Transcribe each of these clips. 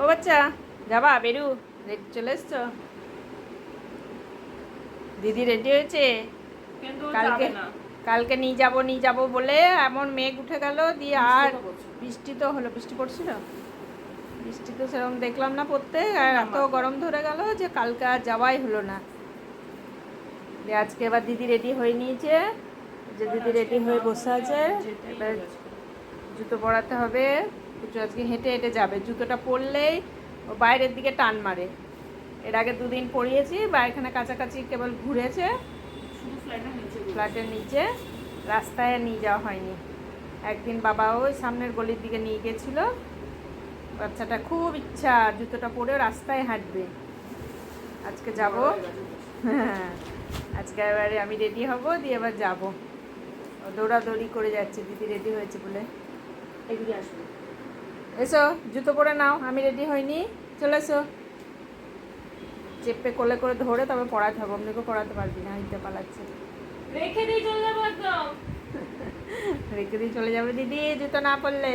ও বাচ্চা যাবা বেরু। রেডি চলে এসছো? দিদি রেডি হয়েছে? কালকে কালকে নিয়ে যাব নিয়ে যাব বলে এমন মেঘ উঠে গেল দিয়ে আর বৃষ্টি তো হলো বৃষ্টি পড়ছিল? বৃষ্টি তো সেরকম দেখলাম না পড়তে। আর এত গরম ধরে গেল যে কালকে আর যাওয়াই হলো না। দিয়ে আজকে এবার দিদি রেডি হয়ে নিয়েছে। যে দিদি রেডি হয়ে বসে আছে এবার জুতো পরাতে হবে। কিছু আজকে হেঁটে হেঁটে যাবে। জুতোটা পরলেই ও বাইরের দিকে টান মারে। এর আগে দুদিন পরিয়েছি বা এখানে কাছাকাছি কেবল ঘুরেছে। ফ্ল্যাটের নিচে রাস্তায় নিয়ে যাওয়া হয়নি। একদিন বাবা ওই সামনের গলির দিকে নিয়ে গেছিল। বাচ্চাটা খুব ইচ্ছা জুতোটা পরে রাস্তায় হাঁটবে। আজকে যাব। হ্যাঁ আজকে এবারে আমি রেডি হব দিয়ে এবার যাব। দৌড়াদৌড়ি করে যাচ্ছে দিদি রেডি হয়েছে বলে। এদিকে আসবে। এসো জুতো পরে নাও আমি রেডি হইনি। চলে এসো। চেপে কোলে করে ধরে তবে পড়াতে হবে অমনিকে পড়াতে পারবি না হিতে পালাচ্ছে। রেখে দিয়ে চলে যাব একদম। রেখে দিয়ে চলে যাবে দিদি জুতো না পরলে।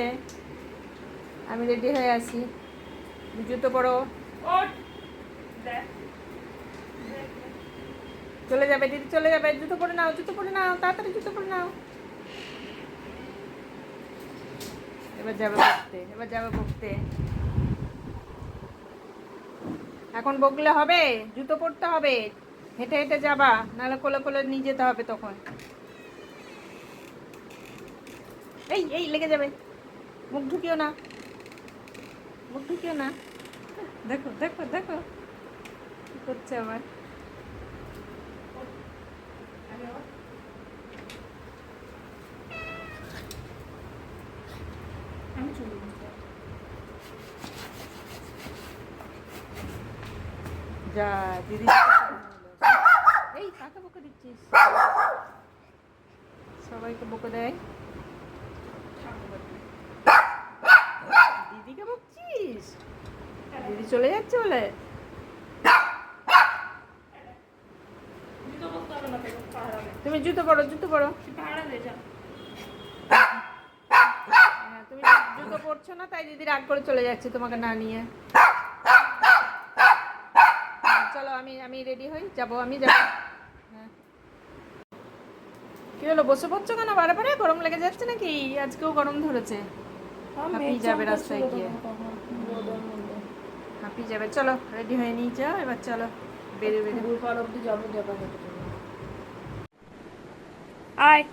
আমি রেডি হয়ে আসি জুতো পরো। চলে যাবে দিদি চলে যাবে। জুতো পরে নাও জুতো পরে নাও তাড়াতাড়ি জুতো পরে নাও। এবার যাবে বকতে, এবার যাবে বকতে। এখন বকলে হবে, জুতো পরতে হবে, হেঁটে হেঁটে যাবা, নাহলে কোলে কোলে নিয়ে যেতে হবে তখন। এই এই, লেগে যাবে। মুখ ঢুকিও না। মুখ ঢুকিও না। দেখো দেখো দেখো। কি করছে আবার আমি চলে যাব সবাইকে বকে দেয়। দিদিকে বকছিস? দিদি চলে যাচ্ছে বলে। তুমি জুতো পড়ো জুতো পড়ো পাহারা দে, যা। হ্যাঁ, তুমি জুতো পরছো না? তাই দিদি রাগ করে চলে যাচ্ছে তোমাকে না নিয়ে। চলো আমি আমি রেডি হই। যাব আমি যাব। হ্যাঁ। কি হলো বসে পড়ছো কেন? বারে বারে গরম লেগে যাচ্ছে নাকি? আজকেও গরম ধরেছে। হাঁপিয়ে যাবে রাস্তায় গিয়ে। হাঁপিয়ে যাবে। চলো রেডি হয়ে নিয়ে যাও এবার চলো। বেরিয়ে বেরিয়ে পাড় অব্দি যাব। আয়।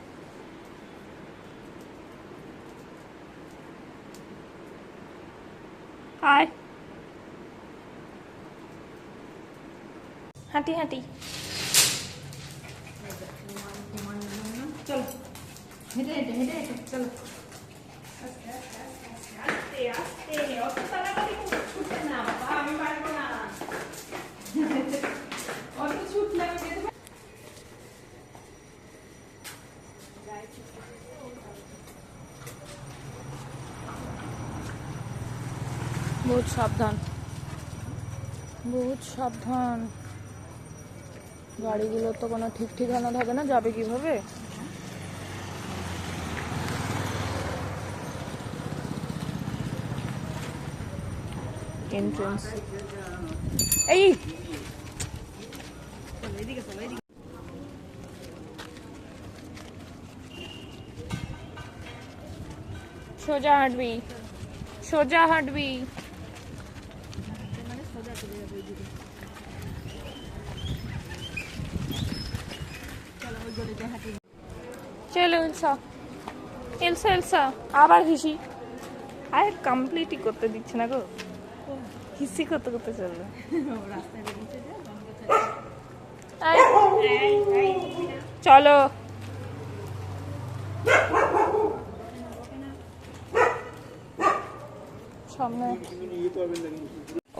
আয় হাঁটি হাঁটি চলো হেঁটে হেঁটে হেঁটে হেঁটে চলো বহুত সাবধান। বহুত সাবধান। গাড়িগুলো তো কোনো ঠিক ঠিকানা থাকে না, যাবে কীভাবে? এন্ট্রেন্স এই! সোজা হাঁটবি। সোজা হাঁটবি। চলো এলসা এলসা এলসা আবার হিসি। আর কমপ্লিটই করতে দিচ্ছে না গো। হিসি করতে করতে আয়, চলো। সামনে।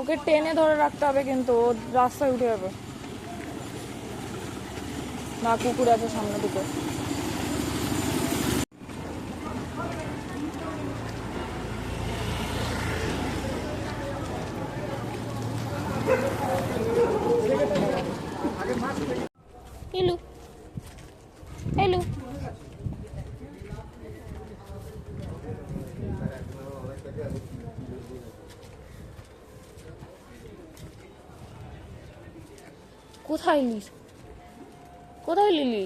ওকে টেনে ধরে রাখতে হবে কিন্তু ও রাস্তায় উঠে যাবে। না কুকুর আছে সামনে দিকে এলু এলু কোথায় লিলি? কোথায় লিলি?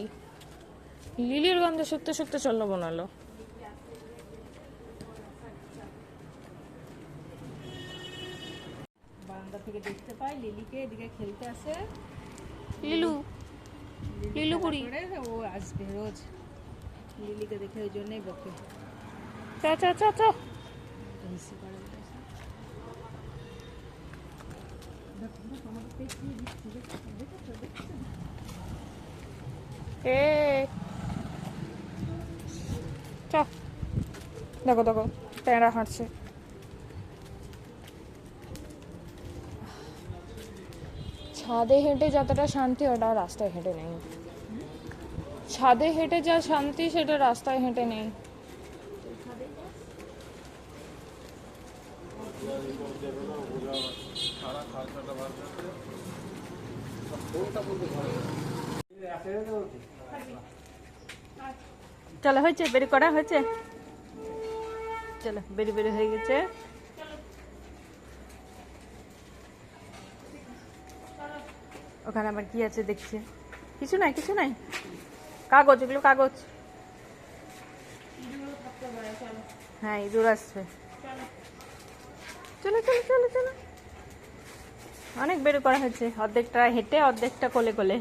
লিলির গন্ধে শুকতে শুকতে চলল বানালো। বারান্দা থেকে দেখতে পাই লিলিকে এদিকে খেলতে আসে। লিলু লিলু বুড়ি। ও আসবে রোজ। লিলিকে দেখে ওই জন্যই বকে। চ চ চ চ হিসি করে বলে। দেখো, দেখো, আমাদের পেট দিয়ে দিচ্ছে, দেখেছ, দেখেছ, দেখেছ? এ, চ। দেখো দেখো ট্যাঁড়া হাঁটছে। ছাদে হেঁটে যতটা শান্তি ওটা রাস্তায় হেঁটে নেই। ছাদে হেঁটে যা শান্তি, সেটা রাস্তায় হেঁটে নেই। চলো, হয়েছে, বেরি করা হয়েছে। চলো, বেরি বেরি হয়ে গেছে। ওখানে আবার কি আছে দেখছি। কিছু নাই কিছু নাই। কাগজ, এগুলো কাগজ। হ্যাঁ ইঁদুর আসছে। চলো চলো চলো চলো। অনেক বের করা হয়েছে। অর্ধেকটা হেঁটে, অর্ধেকটা কোলে কোলে।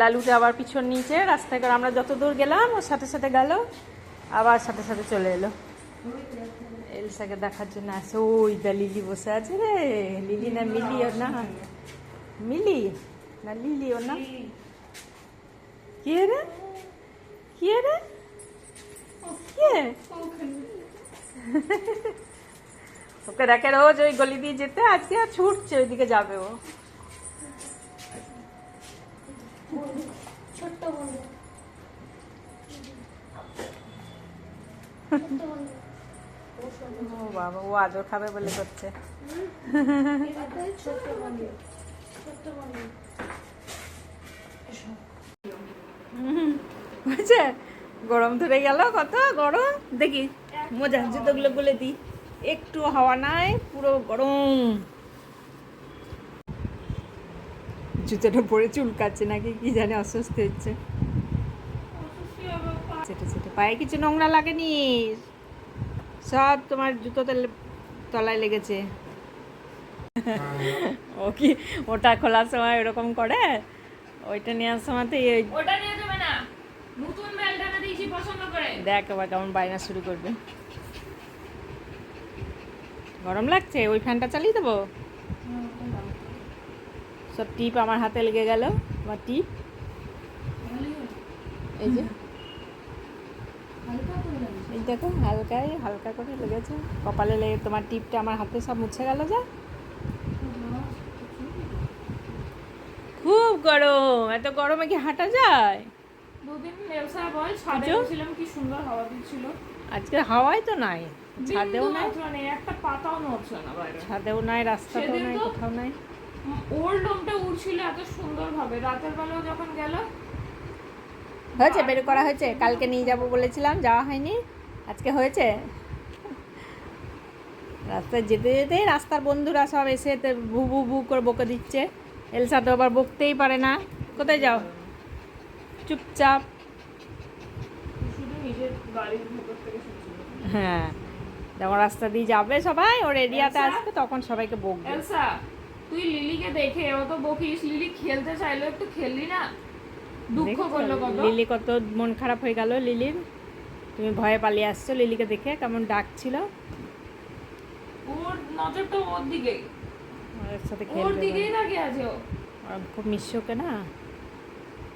লালুটা আবার পিছন নিচে, রাস্তায় করে আমরা যত দূর গেলাম ওর সাথে সাথে গেল, আবার সাথে সাথে চলে এলো। এলসাকে দেখার জন্য আসে, ওই দা লিলি বসে আছে রে, লিলি না মিলি ওর না মিলি? না লিলি ওর না কে রে? কে রে? কে ওকে দেখে রোজ ওই গলি দিয়ে যেতে, আজকে আর ছুটছে, ওইদিকে যাবে ও। ও বাবা, ও আদর খাবে বলে করছে। গরম ধরে গেল, কত গরম? দেখি, মজা, জুতোগুলো গুলে দি। একটু হাওয়া নাই, পুরো গরম। জুতোটা পরে চুলকাচ্ছে নাকি, কি জানে, অস্বস্তি হচ্ছে। সেটা সেটা পায়ে কিছু নোংরা লাগেনি। সব তোমার জুতোতে তলায় লেগেছে। ও কি ওটা খোলার সময় এরকম করে? ওইটা নেওয়ার সময়তে এই- ওটা নিয়ে যাবে না। নতুন বেলটানা দিয়েছি পছন্দ করে। দেখ আবার কেমন বায়না শুরু করবে। গরম লাগছে? ওই ফ্যানটা চালিয়ে দেবো? সব টিপ আমার হাতে লেগে গেল। আমার টিপ। এই যে। দেখো হালকাই হালকা করে লেগেছে। কপালে লেগে তোমার টিপটা আমার হাতে সব মুছে গেল যা। খুব গরম। এত গরমে কি হাঁটা যায়? দুদিন বল ছাদে ছিলাম কি সুন্দর হাওয়া দিচ্ছিল। আজকে হাওয়াই তো নাই। ছাদেও নাই। একটা পাতাও নড়ছে না বাইরে। ছাদেও নাই রাস্তাতেও নাই কোথাও নাই। ওর লোমটা উড়ছিল এত সুন্দর ভাবে রাতের বেলাও যখন গেল হয়েছে বের করা হয়েছে। কালকে নিয়ে যাব বলেছিলাম যাওয়া হয়নি। আজকে হয়েছে? রাস্তায় যেতে যেতে রাস্তার বন্ধুরা সব এসে তো ভু ভু ভু করে বকে দিচ্ছে। এলসা তো আবার বকতেই পারে না। কোথায় যাও? চুপচাপ। হ্যাঁ যখন রাস্তা দিয়ে যাবে সবাই ওর এরিয়াতে আসবে তখন সবাইকে বকবে। এলসা তুই লিলিকে দেখে অত বকিস লিলি খেলতে চাইলো একটু খেললি না? দুঃখ করল কত? লিলি কত মন খারাপ হয়ে গেল লিলির। তুমি ভয়ে পালিয়ে আসছো লিলিকে দেখে কেমন ডাকছিল? ওর নজরটা ওর দিকে ওর সাথে ওর খেলবে দিকেই তাকিয়ে আছে ও। খুব মিশোকে না?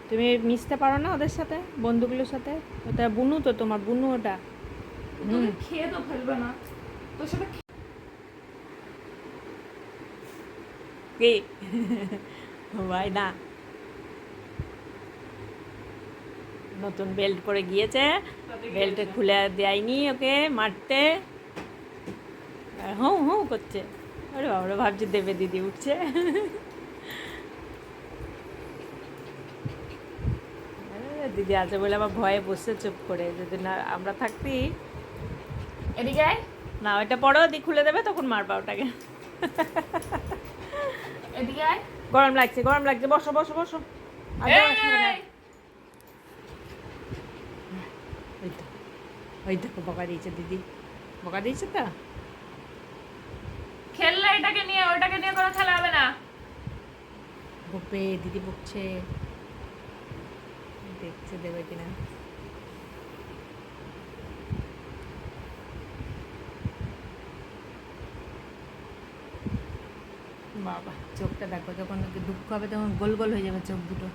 তুমি মিশতে পারো না ওদের সাথে বন্ধুগুলোর সাথে? ওটা বুনু তো তোমার বুনু ওটা। তোকে খেয়ে তো ফেলবে না। তোর সাথে কি? ভাই না। নতুন বেল্ট পরে গিয়েছে। বেল্ট খুলে দেয়নি ওকে মারতে। হুঁ হুঁ করছে। আরে বাবা ভাবছি দেবে দিদি উঠছে। দিদি আছে বলে আমার ভয়ে বসে চুপ করে। যদি না আমরা থাকতি। এদিকে না ওইটা পরেও দি খুলে দেবে তখন মারবা ওটাকে। এদিকে গরম লাগছে গরম লাগছে। বসো বসো বসো। আর এই! বসো না। ওই তো ওই দেখো বকা দিয়েছে দিদি। বকা দিয়েছে তো? খেললে এটাকে নিয়ে ওটাকে নিয়ে কোনো খেলা হবে না। বকবে দিদি বকছে। দেখছে দেবে কিনা। বাবা চোখটা দেখো যখন দুঃখ হবে তখন গোল গোল হয়ে যাবে চোখ দুটো।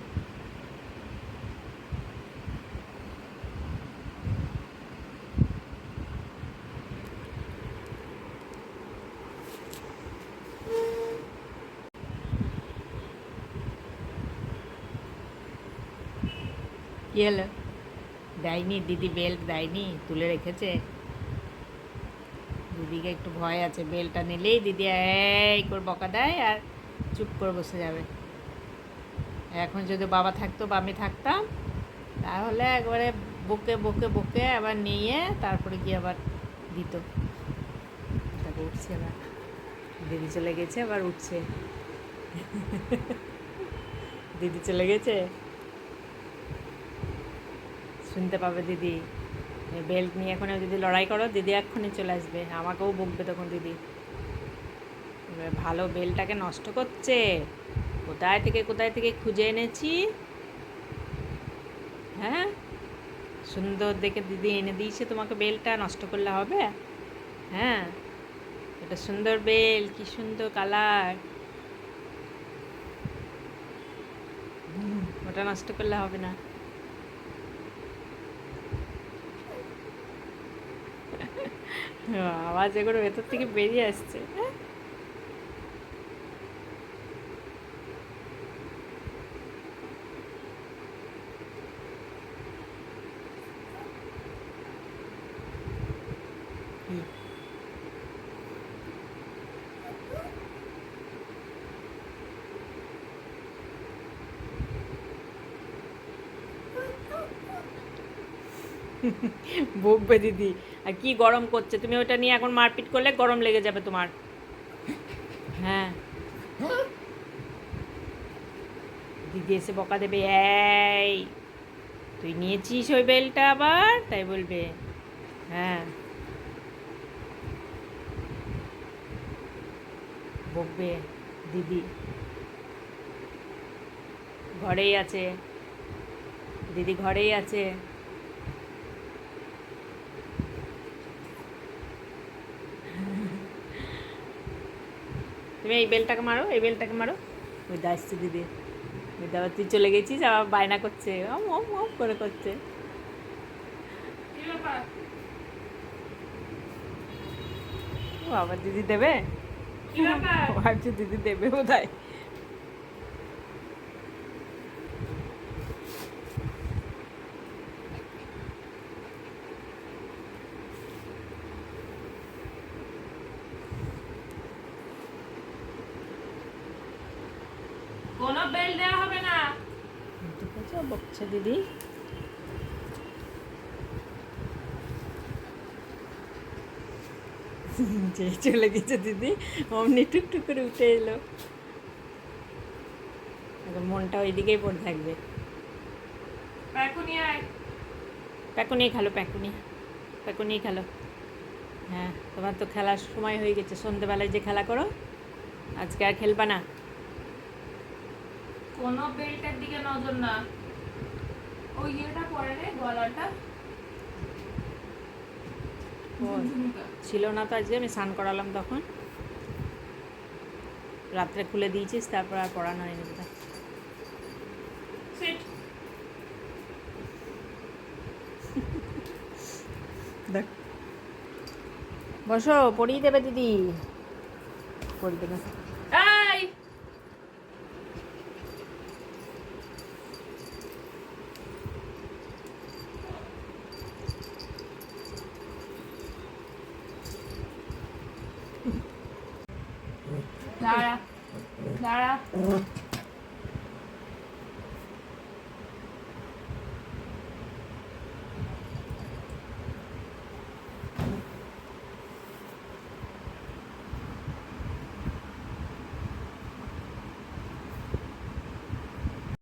কি হলো? দেয়নি, দিদি বেল্ট দেয়নি, তুলে রেখেছে। দিদিকে একটু ভয় আছে বেলটা নিলেই দিদি এই করে বকা দেয় আর চুপ করে বসে যাবে। এখন যদি বাবা থাকতো বা আমি থাকতাম, তাহলে একবারে বকে বকে বকে আবার নিয়ে তারপরে গিয়ে আবার দিত। তারপর উঠছে আবার দিদি চলে গেছে, আবার উঠছে। দিদি চলে গেছে? শুনতে পাবে দিদি। বেল্ট নিয়ে এখন যদি লড়াই করো, দিদি এক্ষুনি চলে আসবে। আমাকেও বকবে তখন দিদি। ভালো বেলটাকে নষ্ট করছে। কোথায় থেকে কোথায় থেকে খুঁজে এনেছি? হ্যাঁ? সুন্দর দেখে দিদি এনে দিয়েছে তোমাকে বেলটা নষ্ট করলে হবে? হ্যাঁ? এটা সুন্দর বেল কি সুন্দর কালার ওটা নষ্ট করলে হবে না। আওয়াজ এগুলো ভেতর থেকে বেরিয়ে আসছে কি? বকবে দিদি আর কি গরম করছে? তুমি ওটা নিয়ে এখন মারপিট করলে গরম লেগে যাবে তোমার। হ্যাঁ। দিদি এসে বকা দেবে, এই, তুই নিয়েছিস ওই বেলটা আবার? তাই বলবে হ্যাঁ। বকবে দিদি। ঘরেই আছে। দিদি ঘরেই আছে। তুমি এই বেলটাকে মারো এই বেলটাকে মারো। ওই দা আসছে দিদি ওই দা আবার তুই চলে গেছিস আবার বায়না করছে। ওম ওম ওম করে করছে। ও আবার দিদি দেবে? ভাবছি দিদি দেবে বোধহয়। কোনো বেল দেওয়া হবে না ঠিক আছে দিদি যে চলে গেছে দিদি অমনি টুকটুক করে উঠে এলো। এখন মনটা ওইদিকেই পড়ে থাকবে। প্যাকুনি খালো প্যাকুনি। প্যাকুনি খালো। হ্যাঁ তোমার তো খেলার সময় হয়ে গেছে। সন্ধেবেলায় যে খেলা করো আজকে আর খেলবা না। কোনো বেল্টের দিকে নজর না। ওই ইয়েটা গলাটা। ছিল না তো আজকে আমি স্নান করালাম তখন। রাত্রে খুলে দিয়েছিস তারপর আর পড়ানো হয়নি। সিট। দেখ। বসো পড়িয়ে দেবে দিদি। পড়িয়ে দেবে। Mm-hmm.